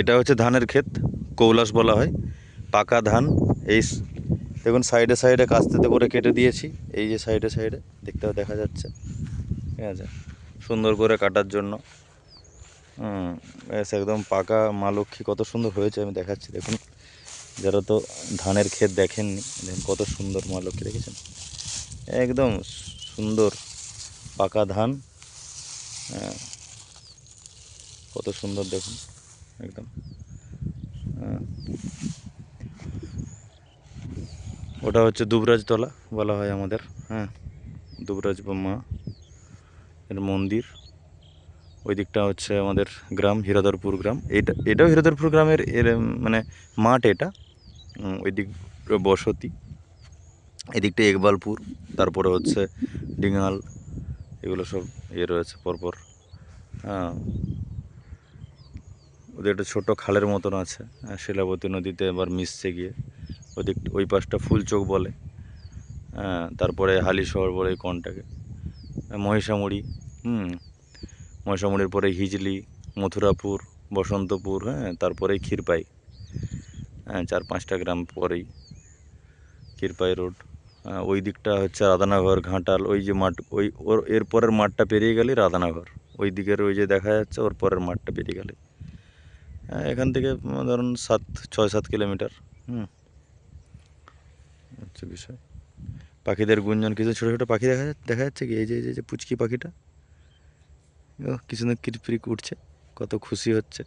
এটা হচ্ছে ধানের ক্ষেত, কৌলাস বলা হয়। পাকা ধান, এই দেখুন সাইডে সাইডে কাস্তেতে করে কেটে দিয়েছি, এই যে সাইডে সাইডে দেখতে দেখা যাচ্ছে। ঠিক আছে? সুন্দর করে কাটার জন্য। ব্যাস, একদম পাকা মা লক্ষ্মী কত সুন্দর হয়েছে, আমি দেখাচ্ছি, দেখুন। যারা তো ধানের ক্ষেত দেখেননি, দেখুন কত সুন্দর মা লক্ষ্মী দেখেছেন? একদম সুন্দর পাকা ধান। হ্যাঁ কত সুন্দর দেখুন। একদম। হ্যাঁ। ওটা হচ্ছে দুবরাজতলা বলা হয় আমাদের হ্যাঁ। দুবরাজ মা এর মন্দির। ওই দিকটা হচ্ছে আমাদের গ্রাম হিরাদরপুর গ্রাম। এটা, এটাও হিরাদরপুর গ্রামের এর মানে মাঠ এটা। ওই দিক বসতি। এদিকটা ইকবালপুর তারপরে হচ্ছে ডিঙাল, এগুলো সব ইয়ে রয়েছে পরপর। হ্যাঁ। ওদের একটা ছোটো খালের মতন আছে হ্যাঁ, শিলাবতী নদীতে এবার মিশছে গিয়ে। ওদিক ওই পাশটা ফুলচোক বলে হ্যাঁ তারপরে হালিশহর বলে এই কোনটাকে মহিষামুড়ি হুম মহিষামুড়ির পরে হিজলি মথুরাপুর বসন্তপুর হ্যাঁ তারপরে ক্ষীরপাই। হ্যাঁ চার পাঁচটা গ্রাম পরেই ক্ষীরপাই রোড। হ্যাঁ, ওই দিকটা হচ্ছে রাধানাঘর ঘাটাল ওই যে মাঠ ওই ওর এরপরের মাঠটা পেরিয়ে গেলেই রাধানাঘর ওই দিকের ওই যে দেখা যাচ্ছে ওর পরের মাঠটা পেরিয়ে গেলে হ্যাঁ, এখান থেকে ধরুন সাত, ছয়, সাত কিলোমিটার, হুম। হচ্ছে বিষয়। পাখিদের গুঞ্জন, কিছু ছোটো ছোটো পাখি দেখা দেখা যাচ্ছে কি? এই যে, এই যে- যে পুচকি পাখিটা, ও কিছু না কিরপিরিক উঠছে, কত খুশি হচ্ছে।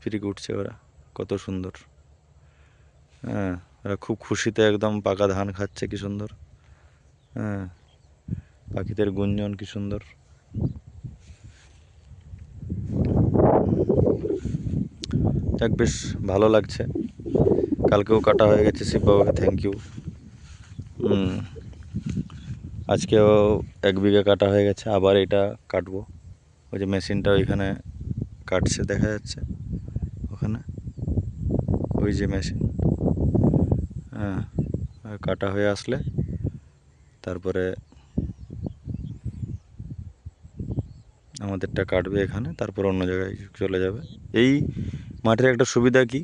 ফিরিক উঠছে ওরা, কত সুন্দর। হ্যাঁ ওরা খুব খুশিতে একদম পাকা ধান খাচ্ছে, কি সুন্দর। হ্যাঁ পাখিদের গুঞ্জন, কি সুন্দর। যাক, বেশ ভালো লাগছে। কালকেও কাটা হয়ে গেছে শিববাবাকে থ্যাংক ইউ আজকেও এক বিঘা কাটা হয়ে গেছে, আবার এটা কাটবো। ওই যে মেশিনটা ওইখানে কাটছে, দেখা যাচ্ছে ওখানে। ওই যে মেশিন। হ্যাঁ কাটা হয়ে আসলে তারপরে আমাদেরটা কাটবে এখানে, তারপর অন্য জায়গায় চলে যাবে। এই মাঠের একটা সুবিধা কি?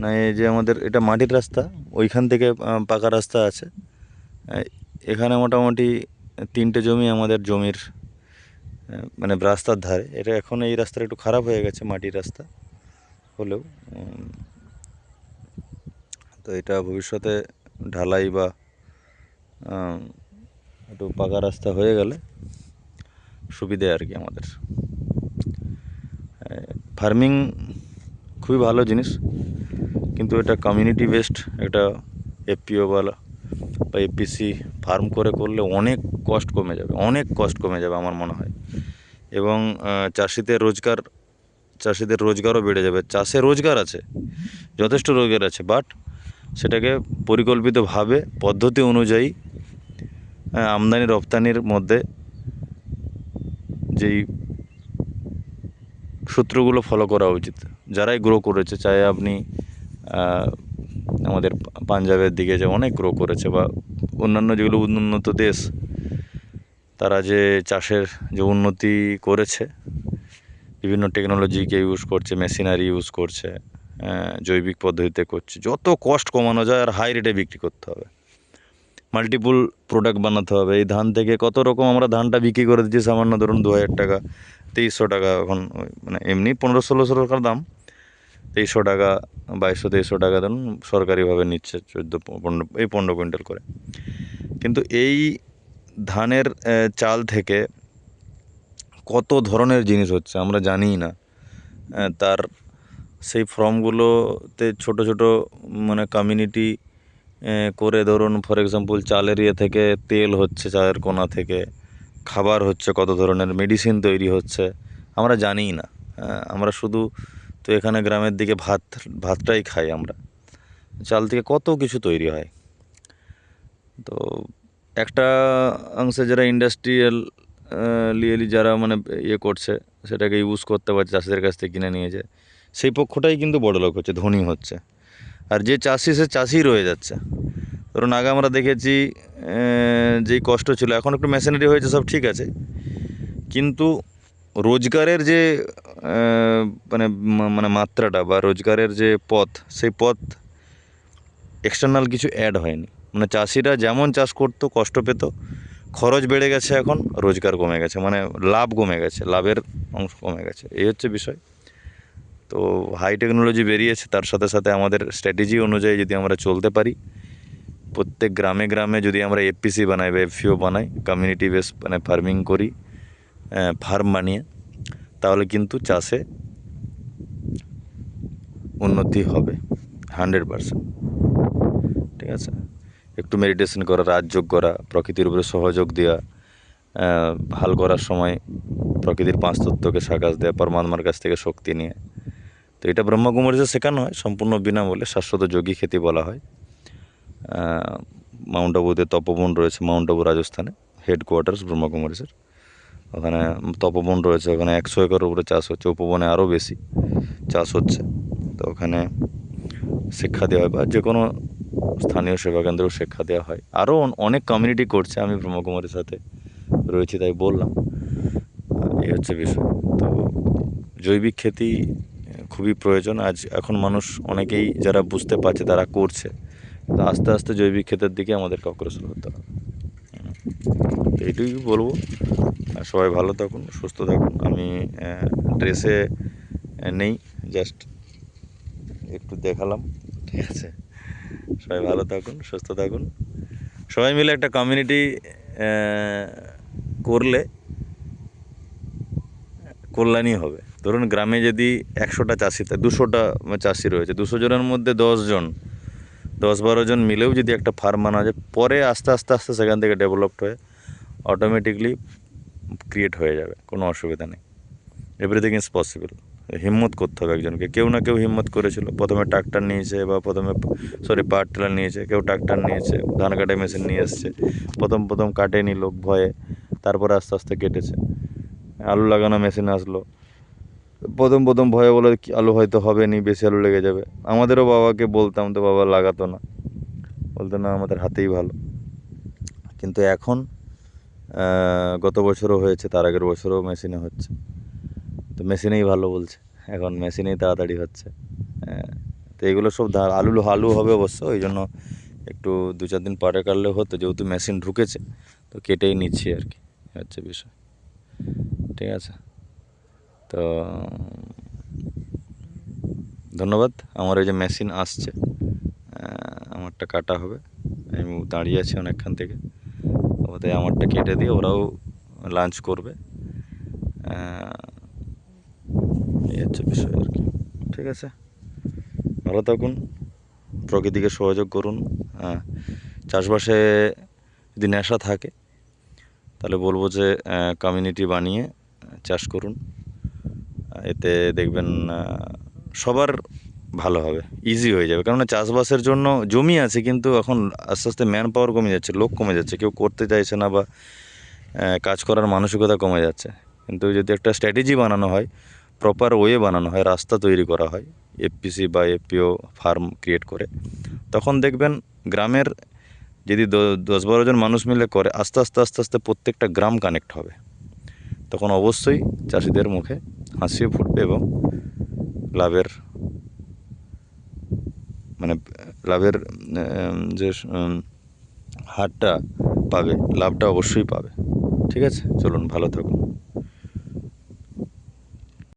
না, এই যে আমাদের এটা মাটির রাস্তা, ওইখান থেকে পাকা রাস্তা আছে। এখানে মোটামুটি তিনটে জমি আমাদের জমির মানে রাস্তার ধারে। এটা এখন এই রাস্তাটা একটু খারাপ হয়ে গেছে, মাটির রাস্তা হলেও। তো এটা ভবিষ্যতে ঢালাই বা একটু পাকা রাস্তা হয়ে গেলে সুবিধে আর কি আমাদের। ফার্মিং খুবই ভালো জিনিস। কিন্তু এটা কমিউনিটি বেসড একটা বলা বা এপিসি ফার্ম করে করলে অনেক কষ্ট কমে যাবে, অনেক কষ্ট কমে যাবে আমার মনে হয়। এবং চাষিদের রোজগার, চাষিদের রোজগারও বেড়ে যাবে। চাষে রোজগার আছে, যথেষ্ট রোজগার আছে বাট সেটাকে পরিকল্পিতভাবে, পদ্ধতি অনুযায়ী আমদানি রপ্তানির মধ্যে যেই সূত্রগুলো ফলো করা উচিত। যারাই গ্রো করেছে, চাই আপনি আমাদের পাঞ্জাবের দিকে যে অনেক গ্রো করেছে বা অন্যান্য যেগুলো উন্নত দেশ, তারা যে চাষের যে উন্নতি করেছে, বিভিন্ন টেকনোলজিকে ইউজ করছে মেশিনারি ইউজ করছে জৈবিক পদ্ধতিতে করছে, যত কষ্ট কমানো যায় আর হাই রেটে বিক্রি করতে হবে। মাল্টিপুল প্রোডাক্ট বানাতে হবে। এই ধান থেকে কত রকম আমরা ধানটা বিক্রি করে দিচ্ছি, সামান্য ধরুন দু হাজার টাকা তেইশশো টাকা, এখন মানে এমনি পনেরো ষোলোশো টাকার দাম। তেইশশো টাকা, বাইশশো, তেইশশো টাকা ধরুন সরকারিভাবে নিচ্ছে চোদ্দ, পনেরো, এই পনেরো কুইন্টাল করে। কিন্তু এই ধানের চাল থেকে কত ধরনের জিনিস হচ্ছে আমরা জানিই না। তার সেই ফর্মগুলোতে ছোট ছোট মানে কমিউনিটি করে ধরুন ফর এক্সাম্পল চালের ইয়ে থেকে তেল হচ্ছে চালের কোনা থেকে, খাবার হচ্ছে কত ধরনের মেডিসিন তৈরি হচ্ছে, আমরা জানিই না। আমরা শুধু তো এখানে গ্রামের দিকে ভাত, ভাতটাই খাই আমরা। চাল থেকে কত কিছু তৈরি হয়। তো একটা অংশে যারা ইন্ডাস্ট্রিয়াল লিয়েলি যারা মানে ইয়ে করছে, সেটাকে ইউজ করতে পারছে, চাষিদের কাছ থেকে কিনে নিয়েছে সেই পক্ষটাই কিন্তু বড় লোক হচ্ছে, ধনী হচ্ছে। আর যে চাষি, সে চাষি রয়ে যাচ্ছে। ধরুন, আগে আমরা দেখেছি যেই কষ্ট ছিল, এখন একটু মেশিনারি হয়েছে, সব ঠিক আছে। কিন্তু রোজগারের যে মানে মানে মাত্রাটা বা রোজগারের যে পথ, সেই পথ এক্সটার্নাল কিছু অ্যাড হয়নি। মানে চাষিরা যেমন চাষ করতো, কষ্ট পেত, খরচ বেড়ে গেছে এখন, রোজগার কমে গেছে মানে লাভ কমে গেছে, লাভের অংশ কমে গেছে, এই হচ্ছে বিষয়। তো হাই টেকনোলজি বেরিয়েছে, তার সাথে সাথে আমাদের স্ট্র্যাটেজি অনুযায়ী যদি আমরা চলতে পারি, প্রত্যেক গ্রামে গ্রামে যদি আমরা এফপিসি বানাই বা এফপিও বানাই কমিউনিটি বেস মানে ফার্মিং করি ফার্ম বানিয়ে তাহলে কিন্তু চাষে উন্নতি হবে হান্ড্রেড পারসেন্ট ঠিক আছে? একটু মেডিটেশন করা রাজযোগ করা, প্রকৃতির উপরে সহযোগ দেওয়া হাল করার সময় প্রকৃতির পাঁচ তত্ত্বকে সাকাশ দেওয়া পরমাত্মার কাছ থেকে শক্তি নিয়ে। তো এটা ব্রহ্মকুমারীতে শেখানো হয়, সম্পূর্ণ বিনামূল্যে শাশ্বত যোগী খ্যাতি বলা হয়। মাউন্ট আবুতে তপবন রয়েছে মাউন্ট আবু রাজস্থানে হেডকোয়ার্টার্স ব্রহ্মকুমারীসের ওখানে তপবন রয়েছে, ওখানে একশো একর উপরে চাষ হচ্ছে, উপবনে আরও বেশি চাষ হচ্ছে। তো ওখানে শিক্ষা দেওয়া হয় বা যে কোনো স্থানীয় সেবা কেন্দ্রেও শিক্ষা দেওয়া হয়। আরও অনেক কমিউনিটি করছে, আমি ব্রহ্মকুমারের সাথে রয়েছি তাই বললাম। এই হচ্ছে বিষয়। তো জৈবিক খেতি খুবই প্রয়োজন, আজ এখন মানুষ অনেকেই যারা বুঝতে পারছে তারা করছে। তো আস্তে আস্তে জৈবিক ক্ষেতের দিকে আমাদেরকে অগ্রসর হতে হবে। এইটুকুই বলব। সবাই ভালো থাকুন, সুস্থ থাকুন। আমি ড্রেসে নেই জাস্ট একটু দেখালাম, ঠিক আছে? সবাই ভালো থাকুন, সুস্থ থাকুন। সবাই মিলে একটা কমিউনিটি করলে কল্যাণই হবে। ধরুন গ্রামে যদি একশোটা চাষি থাকে, দুশোটা চাষি রয়েছে, দুশো জনের মধ্যে দশজন দশ বারো জন মিলেও যদি একটা ফার্ম বানা যায়, পরে আস্তে আস্তে আস্তে সেখান থেকে ডেভেলপড হয়ে অটোমেটিকলি ক্রিয়েট হয়ে যাবে, কোনো অসুবিধা নেই। এভরিথিং ইজ পসিবল হিম্মত করতে হবে একজনকে। কেউ না কেউ হিম্মত করেছিল। প্রথমে ট্রাক্টর নিয়েছে বা প্রথমে সরি পাওয়ার টিলার নিয়েছে, কেউ ট্রাক্টর নিয়েছে, ধান কাটা মেশিন নিয়ে এসছে। প্রথম প্রথম কাটেনি লোক ভয়ে, তারপরে আস্তে আস্তে কেটেছে। আলু লাগানো মেশিন আসলো। প্রথম প্রথম ভয়ে বলে আলু হয়তো হবে নি, বেশি আলু লেগে যাবে। আমাদেরও বাবাকে বলতাম তো, বাবা, লাগাতো না। বলতো, না, আমাদের হাতেই ভালো। কিন্তু এখন গত বছরও হয়েছে, তার আগের বছরও মেশিনে হচ্ছে। তো মেশিনেই ভালো বলছে, এখন মেশিনেই তাড়াতাড়ি হচ্ছে। তো এগুলো সব ধা- আলু আলু হবে অবশ্য ওই জন্য একটু দু চার দিন পরে কাটলে হতো, যেহেতু মেশিন ঢুকেছে, তো কেটেই নিচ্ছি আর কি হচ্ছে বিষয়। ঠিক আছে? তো, ধন্যবাদ, আমার এই যে মেশিন আসছে আমারটা কাটা হবে, আমি দাঁড়িয়ে আছি অনেকক্ষণ থেকে। ওদের আমারটা কেটে দিয়ে ওরাও লাঞ্চ করবে। এই হচ্ছে বিষয় আর কি। ঠিক আছে? ভালো থাকুন, প্রকৃতিকে সহযোগ করুন। হ্যাঁ চাষবাসে যদি নেশা থাকে, তাহলে বলব যে কমিউনিটি বানিয়ে চাষ করুন। এতে দেখবেন সবার ভালো হবে ইজি হয়ে যাবে। কেননা চাষবাসের জন্য জমি আছে, কিন্তু এখন আস্তে আস্তে ম্যান পাওয়ার কমে যাচ্ছে, লোক কমে যাচ্ছে। কেউ করতে চাইছে না বা কাজ করার মানসিকতা কমে যাচ্ছে। কিন্তু যদি একটা স্ট্র্যাটেজি বানানো হয় প্রপার ওয়ে বানানো হয়, রাস্তা তৈরি করা হয়, এফপিসি বা এফপিও ফার্ম ক্রিয়েট করে, তখন দেখবেন গ্রামের যদি দশ বারো জন মানুষ মিলে করে, আস্তে আস্তে আস্তে আস্তে প্রত্যেকটা গ্রাম কানেক্ট হবে। তখন অবশ্যই চাষিদের মুখে হাসিও ফুটবে এবং লাভের মানে লাভের যে হারটা পাবে লাভটা অবশ্যই পাবে। ঠিক আছে? চলুন ভালো থাকুন।